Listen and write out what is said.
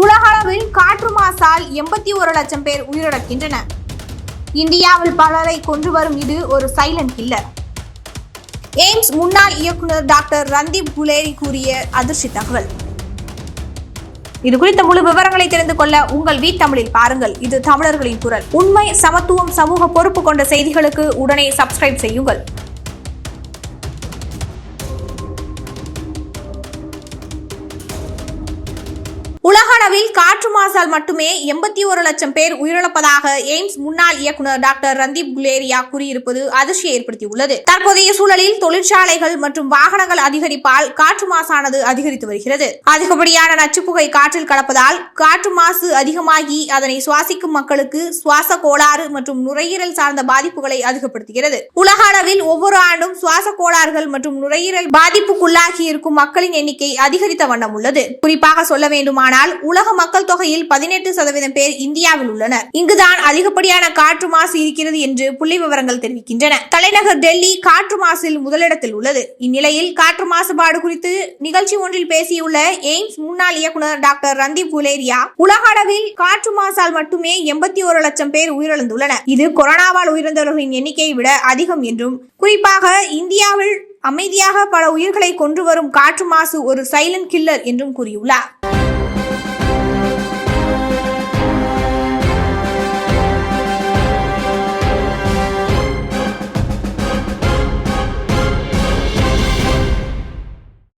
உலக அளவில் காற்று மாசால் எண்பத்தி ஒரு லட்சம் பேர் உயிரிழக்கின்றனர். இந்தியாவில் பலரை கொண்டு வரும் இது ஒரு சைலண்ட் கில்லர் எய்ம்ஸ் முன்னாள் இயக்குனர் டாக்டர் ரந்தீப் குலேரி கூறிய அதிர்ச்சி தகவல். இது குறித்த முழு விவரங்களை தெரிந்து கொள்ள உங்கள் வீ தமிழில் பாருங்கள். இது தமிழர்களின் குரல். உண்மை சமத்துவம் சமூக பொறுப்பு கொண்ட செய்திகளுக்கு உடனே சப்ஸ்கிரைப் செய்யுங்கள். உலகளவில் காற்று மாசால் மட்டுமே எண்பத்தி ஒரு லட்சம் பேர் உயிரிழப்பதாக எய்ம்ஸ் முன்னாள் இயக்குனர் டாக்டர் ரந்தீப் குலேரியா கூறியிருப்பது அதிர்ச்சியை ஏற்படுத்தியுள்ளது. தற்போதைய சூழலில் தொழிற்சாலைகள் மற்றும் வாகனங்கள் அதிகரிப்பால் காற்று மாசானது அதிகரித்து வருகிறது. அதிகப்படியான நச்சுப்புகை காற்றில் கலப்பதால் காற்று மாசு அதிகமாகி அதனை சுவாசிக்கும் மக்களுக்கு சுவாச கோளாறு மற்றும் நுரையீரல் சார்ந்த பாதிப்புகளை அதிகப்படுத்துகிறது. உலக அளவில் ஒவ்வொரு ஆண்டும் சுவாச கோளாறுகள் மற்றும் நுரையீரல் பாதிப்புக்குள்ளாகி இருக்கும் மக்களின் எண்ணிக்கை அதிகரித்த வண்ணம் உள்ளது. குறிப்பாக சொல்ல வேண்டுமான ஆனால் உலக மக்கள் தொகையில் பதினெட்டு சதவீதம் பேர் இந்தியாவில் உள்ளனர். இங்குதான் அதிகப்படியான காற்று மாசு இருக்கிறது என்று புள்ளி விவரங்கள் தெரிவிக்கின்றன. தலைநகர் டெல்லி காற்று மாசில் முதலிடத்தில் உள்ளது. இந்நிலையில் காற்று மாசுபாடு குறித்து நிகழ்ச்சி ஒன்றில் பேசியுள்ள எய்ம்ஸ் முன்னாள் இயக்குனர் டாக்டர் ரந்தீப் குலேரியா உலக அளவில் காற்று மாசால் மட்டுமே எண்பத்தி ஒரு லட்சம் பேர் உயிரிழந்துள்ளனர். இது கொரோனாவால் உயிரிழந்தவர்களின் எண்ணிக்கையை விட அதிகம் என்றும் குறிப்பாக இந்தியாவில் அமைதியாக பல உயிர்களை கொன்று வரும் காற்று மாசு ஒரு சைலண்ட் கில்லர் என்றும் கூறியுள்ளார்.